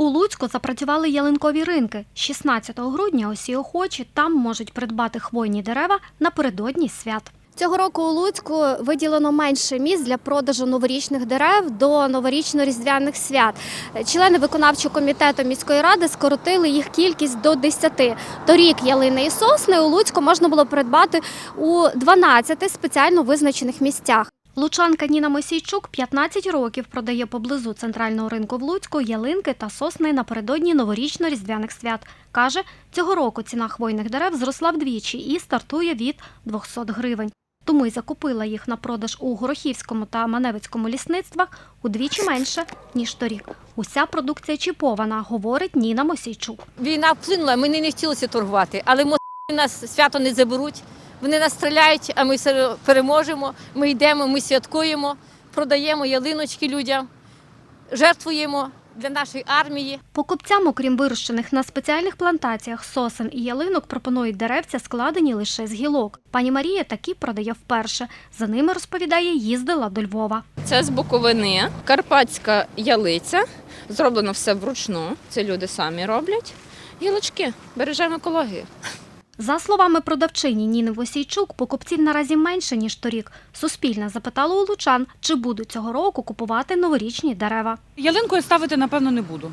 У Луцьку запрацювали ялинкові ринки. 16 грудня усі охочі там можуть придбати хвойні дерева напередодні свят. Цього року у Луцьку виділено менше місць для продажу новорічних дерев до новорічно-різдвяних свят. Члени виконавчого комітету міської ради скоротили їх кількість до 10. Торік ялини і сосни у Луцьку можна було придбати у 12 спеціально визначених місцях. Лучанка Ніна Мосійчук 15 років продає поблизу центрального ринку в Луцьку ялинки та сосни напередодні новорічно-різдвяних свят. Каже, цього року ціна хвойних дерев зросла вдвічі і стартує від 200 гривень. Тому й закупила їх на продаж у Горохівському та Маневицькому лісництвах удвічі менше, ніж торік. Уся продукція чіпована, говорить Ніна Мосійчук. Війна вплинула, ми не хотілося торгувати, але москалі нас свято не заберуть. Вони нас стріляють, а ми все переможемо. Ми йдемо, ми святкуємо, продаємо ялиночки людям, жертвуємо для нашої армії. Покупцям, окрім вирощених на спеціальних плантаціях сосен і ялинок, пропонують деревця, складені лише з гілок. Пані Марія такі продає вперше. За ними розповідає, їздила до Львова. Це з Буковини, карпатська ялиця. Зроблено все вручну. Це люди самі роблять. Гілочки, бережемо екологію. За словами продавчині Ніни Восійчук, покупців наразі менше ніж торік. Суспільне запитало у лучан, чи будуть цього року купувати новорічні дерева. Ялинку я ставити, напевно, не буду.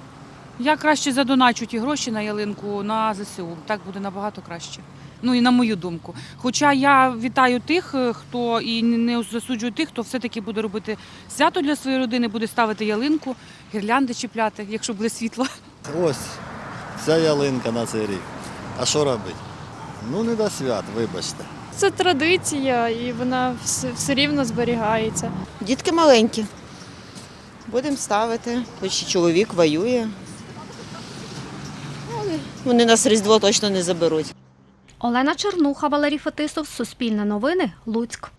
Я краще задоначу ті гроші на ялинку на ЗСУ. Так буде набагато краще. Ну і на мою думку. Хоча я вітаю тих, е, хто і не засуджую тих, хто все-таки буде робити свято для своєї родини, буде ставити ялинку, гірлянди чіпляти, якщо буде світло. Ось ця ялинка на цей рік. А що робити? Ну не до свят, вибачте. Це традиція, і вона все, все рівно зберігається. Дітки маленькі. Будемо ставити, хоч і чоловік воює. Але вони нас Різдво точно не заберуть. Олена Чернуха, Валерій Фетисов, Суспільне новини, Луцьк.